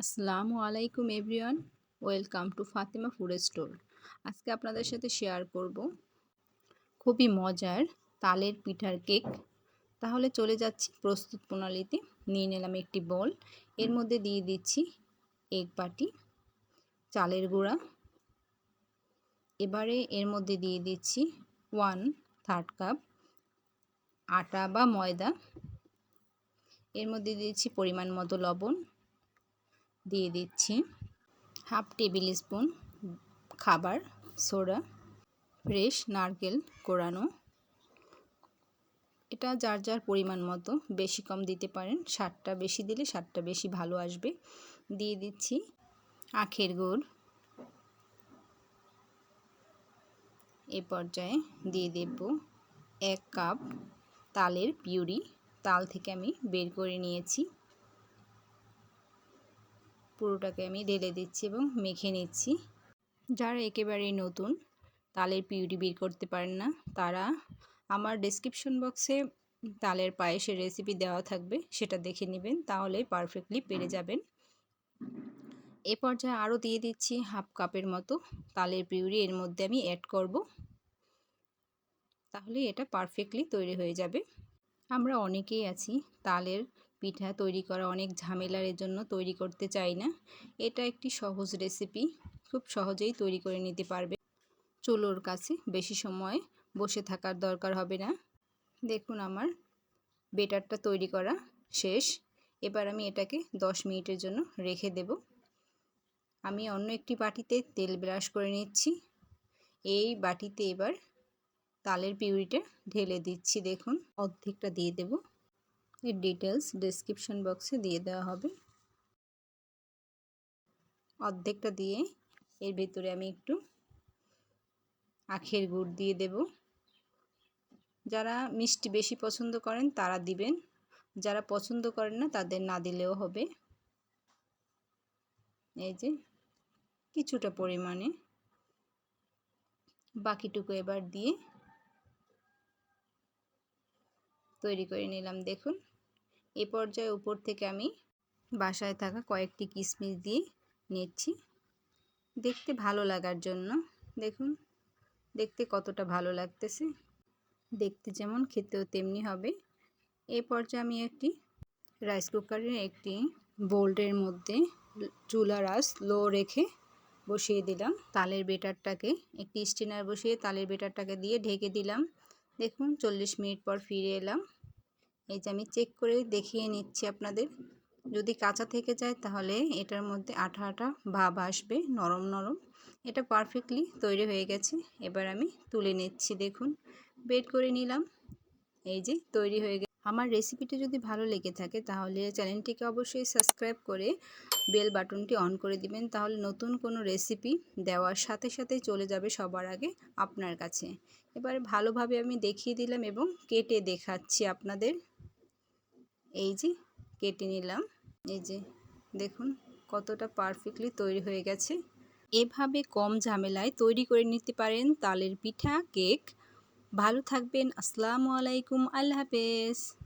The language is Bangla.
আসসালামু আলাইকুম everyone, welcome to Fatema food store. আজকে আপনাদের সাথে শেয়ার করব খুবই মজার তালের পিঠার কেক। তাহলে চলে যাচ্ছি প্রস্তুত প্রণালীতে, নিয়ে নিলাম একটি বল। এর মধ্যে দিয়ে দিচ্ছি এক বাটি চালের গুঁড়া। এবারে এর মধ্যে দিয়ে দিচ্ছি ওয়ান থার্ড কাপ আটা বা ময়দা। এর মধ্যে দিয়েছি পরিমাণ মতো লবণ। দিয়ে দিচ্ছি হাফ টেবিল স্পুন খাবার, সোডা ফ্রেশ নারকেল কোরানো। এটা যার যার পরিমাণ মতো, বেশি কম দিতে পারেন সারটা বেশি দিলে সারটা বেশি ভালো আসবে। দিয়ে দিচ্ছি আখের গুড়। এ পর্যায়ে দিয়ে দেব এক কাপ তালের পিউরি। তাল থেকে আমি বের করে নিয়েছি। পুরোটাকে আমি ঢেলে দিচ্ছি এবং মেখে নিচ্ছি। যারা একেবারেই নতুন, তালের পিউরি বের করতে পারেন না। তারা আমার ডেসক্রিপশন বক্সে তালের পায়েসের রেসিপি দেওয়া থাকবে, সেটা দেখে নেবেন তাহলে পারফেক্টলি পেরে যাবেন। এ পর্যায়ে আরও দিয়ে দিচ্ছি হাফ কাপের মতো তালের পিউরি এর মধ্যে আমি অ্যাড করব। তাহলে এটা পারফেক্টলি তৈরি হয়ে যাবে। আমরা অনেকেই আছি তালের পিঠা তৈরি করা অনেক ঝামেলার জন্য তৈরি করতে চাই না। এটা একটি সহজ রেসিপি খুব সহজেই তৈরি করে নিতে পারবে। চুলোর কাছে বেশি সময় বসে থাকার দরকার হবে না। দেখুন আমার বেটারটা তৈরি করা শেষ। এবার আমি এটাকে 10 মিনিটের জন্য রেখে দেব। আমি অন্য একটি বাটিতে তেল ব্রাশ করে নিচ্ছি। এই বাটিতে এবার তালের পিউরিটা ঢেলে দিচ্ছি, দেখুন। অর্ধেকটা দিয়ে দেব। এর ডিটেলস ডিসক্রিপশন বক্সে দিয়ে দেওয়া হবে। অর্ধেকটা দিয়ে এর ভেতরে আমি একটু আখের গুড় দিয়ে দেব। যারা মিষ্টি বেশি পছন্দ করেন তারা দিবেন, যারা পছন্দ করেন না তাদের না দিলেও হবে। এই যে কিছুটা পরিমাণে। বাকিটুকু এবার দিয়ে তৈরি করে নিলাম, দেখুন। এ পর্যায়ে উপর থেকে আমি বাসায় থাকা কয়েকটি কিশমিশ দিয়ে নিচ্ছি। দেখতে ভালো লাগার জন্য, দেখুন, দেখতে কতটা ভালো লাগতেছে। দেখতে যেমন খেতেও তেমনি হবে। এ পর্যায়ে আমি একটি রাইস কুকারের একটি বোল্ডের মধ্যে চুলা রাস লো রেখে বসিয়ে দিলাম। তালের বেটারটাকে, একটি স্টিনার বসিয়ে তালের বেটারটাকে দিয়ে ঢেকে দিলাম। দেখুন, চল্লিশ মিনিট পর ফিরে এলাম। এই যে আমি চেক করে দেখিয়ে নিচ্ছি আপনাদের। যদি কাঁচা থেকে যায় তাহলে এটার মধ্যে আঠা আঠা ভাব আসবে, নরম নরম। এটা পারফেক্টলি তৈরি হয়ে গেছে। এবার আমি তুলে নিচ্ছি, দেখুন। বের করে নিলাম। এই যে তৈরি হয়ে আমার রেসিপিটি যদি ভালো লেগে থাকে, তাহলে চ্যানেলটিকে অবশ্যই সাবস্ক্রাইব করে বেল বাটনটি অন করে দিবেন। তাহলে নতুন কোনো রেসিপি দেওয়ার সাথে সাথে চলে যাবে সবার আগে আপনার কাছে। এবারে ভালোভাবে আমি দেখিয়ে দিলাম এবং কেটে দেখাচ্ছি আপনাদের। এই যে, কেটে নিলাম। এই যে, দেখুন কতটা পারফেক্টলি তৈরি হয়ে গেছে। এভাবে কম ঝামেলায় তৈরি করে নিতে পারেন তালের পিঠা কেক ভালো থাকবেন। আসসালামু আলাইকুম। আল্লাহ হাফেজ।